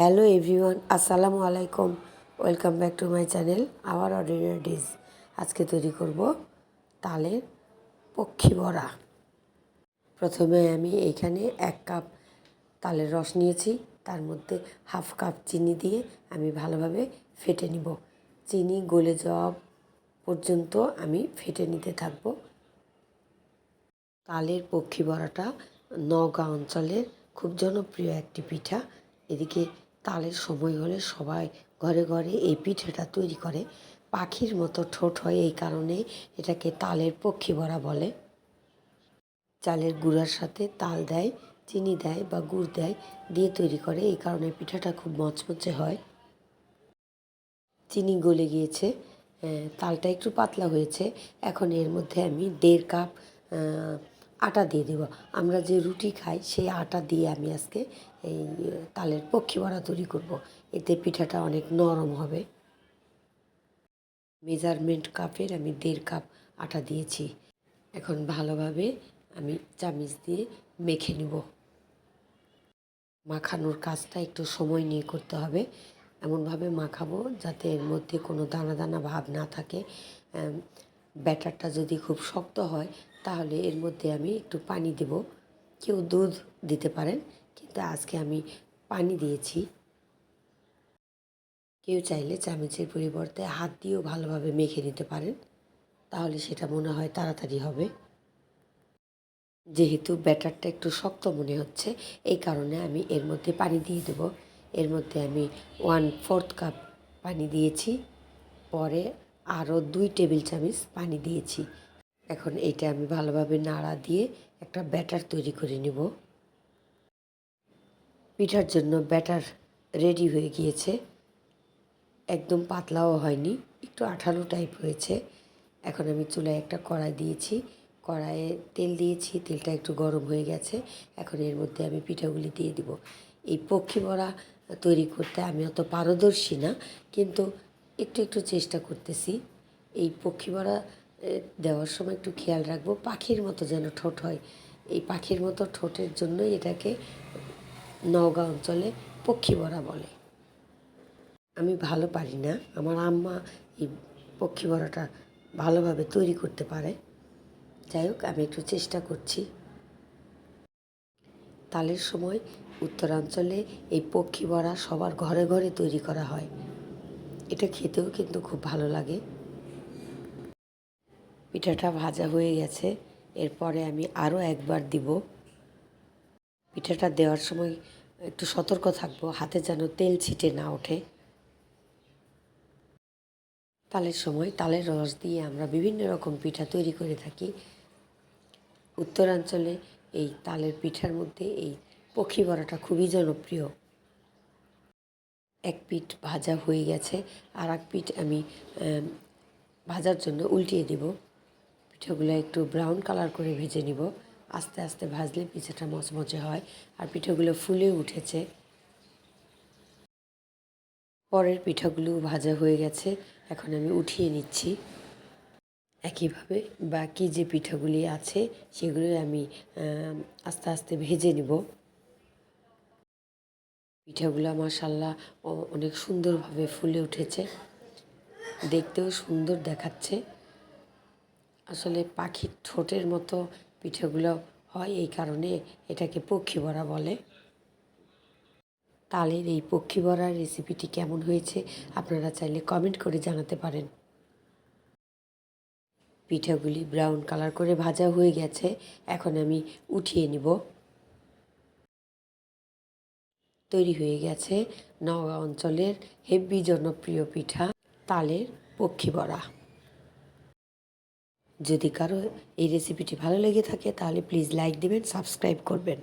Hello everyone, আসসালামু আলাইকুম। Welcome back to my channel, our ordinary days. আজকে তৈরি করব তালের পক্ষী বড়া। প্রথমে আমি এইখানে এক কাপ তালের রস নিয়েছি, তার মধ্যে হাফ কাপ চিনি দিয়ে আমি ভালোভাবে ফেটে নিব। চিনি গলে যাওয়া পর্যন্ত আমি ফেটে নিতে থাকব। তালের পক্ষী বড়াটা নওগাঁ অঞ্চলের খুব জনপ্রিয় একটি পিঠা। এদিকে তালের সময় হলে সবাই ঘরে ঘরে এই পিঠেটা তৈরি করে। পাখির মতো ঠোঁট হয় এই কারণে এটাকে তালের পক্ষী বড়া বলে। চালের গুঁড়ার সাথে তাল দেয়, চিনি দেয় বা গুড় দেয় দিয়ে তৈরি করে। এই কারণে পিঠাটা খুব মচমচে হয়। চিনি গলে গিয়েছে। তালটা একটু পাতলা হয়েছে। এখন এর মধ্যে আমি দেড় কাপ আটা দিয়ে দেব। আমরা যে রুটি খাই, সেই আটা দিয়ে আমি আজকে এই, তালের পক্ষী বড়া তৈরি করব। এতে পিঠাটা অনেক নরম হবে। মেজারমেন্ট কাপের আমি দেড় কাপ আটা দিয়েছি। এখন ভালোভাবে আমি চামিচ দিয়ে মেখে নেব। মাখানোর কাজটা একটু সময় নিয়ে করতে হবে। এমনভাবে মাখাবো যাতে এর মধ্যে কোনো দানা দানা ভাব না থাকে। ব্যাটারটা যদি খুব শক্ত হয় তাহলে এর মধ্যে আমি একটু পানি দেব। কেউ দুধ দিতে পারেন, কিন্তু আজকে আমি পানি দিয়েছি। কেউ চাইলে চামচের পরিবর্তে হাত দিয়েও ভালোভাবে মেখে নিতে পারেন, তাহলে সেটা মনে হয় তাড়াতাড়ি হবে। যেহেতু ব্যাটারটা একটু শক্ত মনে হচ্ছে, এই কারণে আমি এর মধ্যে পানি দিয়ে দেব। এর মধ্যে আমি ওয়ান ফোর্থ কাপ পানি দিয়েছি, পরে আরও দুই টেবিল চামচ পানি দিয়েছি। এখন এইটা আমি ভালোভাবে নাড়া দিয়ে একটা ব্যাটার তৈরি করে নেব। পিঠার জন্য ব্যাটার রেডি হয়ে গিয়েছে। একদম পাতলাও হয়নি, একটু আঠালো টাইপ হয়েছে। এখন আমি চুলায় একটা কড়াই দিয়েছি। কড়াইয়ে তেল দিয়েছি, তেলটা একটু গরম হয়ে গেছে। এখন এর মধ্যে আমি পিঠাগুলি দিয়ে দিব। এই পক্ষী বড়া তৈরি করতে আমি অত পারদর্শী না, কিন্তু একটু একটু চেষ্টা করতেছি। এই পক্ষী বড়া দেওয়ার সময় একটু খেয়াল রাখব। পাখির মতো যেন ঠোঁট হয়। এই পাখির মতো ঠোঁটের জন্যই এটাকে নওগাঁ অঞ্চলে পক্ষী বড়া বলে। আমি ভালো পারি না। আমার আম্মা এই পক্ষী বড়াটা ভালোভাবে তৈরি করতে পারে। যাই হোক, আমি একটু চেষ্টা করছি। তালের সময় উত্তরাঞ্চলে এই পক্ষী বড়া সবার ঘরে ঘরে তৈরি করা হয়। এটা খেতেও কিন্তু খুব ভালো লাগে। পিঠাটা ভাজা হয়ে গেছে। এরপরে আমি আরও একবার দিব। পিঠাটা দেওয়ার সময় একটু সতর্ক থাকব, হাতে যেন তেল ছিটে না ওঠে। তালের সময় তালের রস দিয়ে আমরা বিভিন্ন রকম পিঠা তৈরি করে থাকি। উত্তরাঞ্চলে এই তালের পিঠার মধ্যে এই পক্ষী বড়াটা খুবই জনপ্রিয়। এক পিঠ ভাজা হয়ে গেছে আর এক পিঠ আমি ভাজার জন্য উল্টিয়ে দেব। পিঠাগুলো একটু ব্রাউন কালার করে ভেজে নিব। আস্তে আস্তে ভাজলে পিঠাটা মচমচে হয় আর পিঠেগুলো ফুলে উঠেছে। পরের পিঠাগুলো ভাজা হয়ে গেছে। এখন আমি উঠিয়ে নিচ্ছি। একইভাবে বাকি যে পিঠাগুলি আছে, সেগুলো আমি আস্তে আস্তে ভেজে নিব। পিঠাগুলো মাসাল্লাহ অনেক সুন্দরভাবে ফুলে উঠেছে। দেখতেও সুন্দর দেখাচ্ছে। আসলে পাখির ঠোঁটের মতো পিঠেগুলো হয় এই কারণে এটাকে পক্ষী বড়া বলে। তালের এই পক্ষী বড়ার রেসিপিটি কেমন হয়েছে আপনারা চাইলে কমেন্ট করে জানাতে পারেন। পিঠাগুলি ব্রাউন কালার করে ভাজা হয়ে গেছে, এখন আমি উঠিয়ে নিব। তৈরি হয়ে গেছে নওগাঁ অঞ্চলের হেভি জনপ্রিয় পিঠা তালের পক্ষী বড়া। যদি কারও এই রেসিপিটি ভালো লেগে থাকে তাহলে প্লিজ লাইক দেবেন সাবস্ক্রাইব করবেন।